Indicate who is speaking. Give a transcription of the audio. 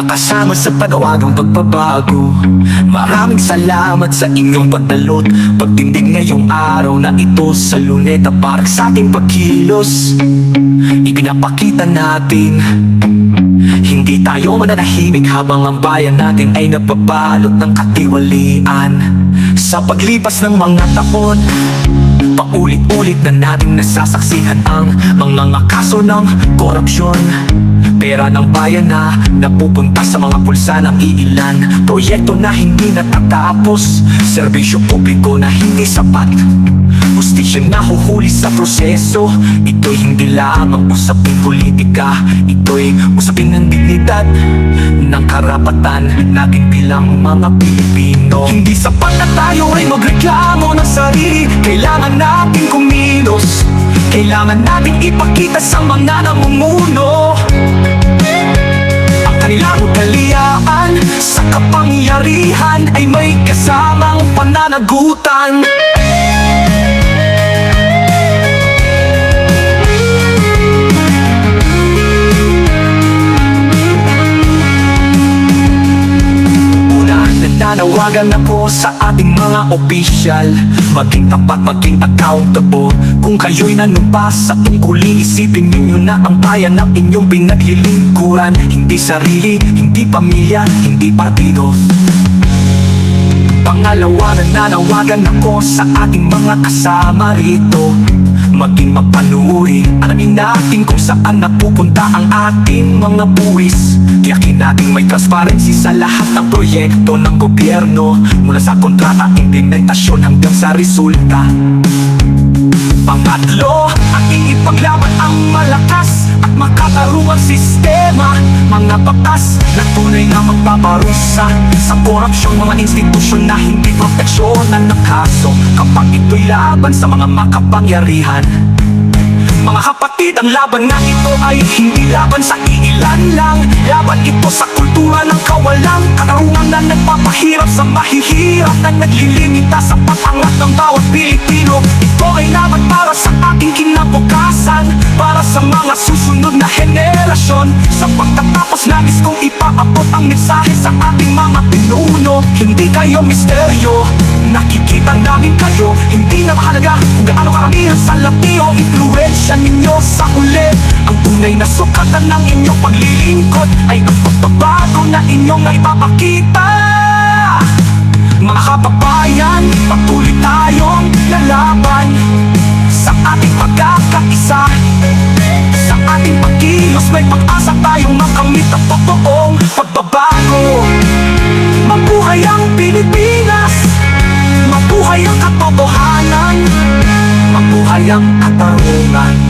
Speaker 1: mga kasama sa panawa ng pagbabago. Maraming salamat sa inyong pagdalot. Pagtindig ngayong araw na ito sa luneta Para sa ating pagkilos. Ipinapakita natin Hindi tayo mananahimik habang ang bayan natin ay napabalot ng katiwalian. Sa paglipas ng mga taon Paulit-ulit na natin nasasaksihan ang mga kaso ng korupsyon. Pera ng bayan na napupunta sa mga pulsa ng iilan. Proyekto na hindi natatapos. Serbisyo publiko na hindi sapat Justisya na huhuli sa proseso. Ito'y hindi lamang usaping politika. Ito'y usapin ng dignidad Ng karapatan. Natin bilang mga Pilipino. Hindi sapat na tayo ay magreklamo ng sarili. Kailangan natin kumilos. Kailangan natin ipakita sa mga namumuno. Ang kanilang utalian Sa kapangyarihan ay may kasamang pananagutan nananawagan ako sa ating mga opisyal. Maging tapat, maging accountable. Kung kayo'y nanumpas sa tungkulin Isipin ninyo na ang bayan ng inyong pinaglilingkuran. Hindi sarili, hindi pamilya, hindi partido. Pangalawa, nananawagan ako sa ating mga kasama rito Maging mapanuri Alamin natin kung saan napupunta ang ating mga buwis. Tiyakin natin may transparency sa lahat ng proyekto ng gobyerno. Mula sa kontrata, implementasyon hanggang sa resulta Mga batas na tunay na magpaparusa Sa korupsyong mga institusyon na hindi proteksyonan ng kaso Kapag ito'y laban sa mga makapangyarihan. Mga kapatid, ang laban na ito ay hindi laban sa iilan lang. Laban ito sa kultura ng kawalang katarungan na nagpapahirap sa mahihirap Na naglilimita sa patangat ng bawat Pilipino. Ito ay laban para sa ating kinabukasan Para sa mga susunod na henerasyon Sa pagtatapos nais kong ipaabot ang mensahe sa ating mga pinuno. Hindi kayo misteryo. Nakikita namin kayo. Hindi na mahalaga kung gaano karamihan sa labi o influensya ninyo. Sa huli Ang tunay na sukatan ng inyong paglilingkod Ay ang pagbabago na inyong naipapakita. Mga kababayan, patuloy tayong lalaban makamit ang totoong pagbabago. Mabuhay ang Pilipinas. Mabuhay ang katotohanan. Mabuhay ang katarungan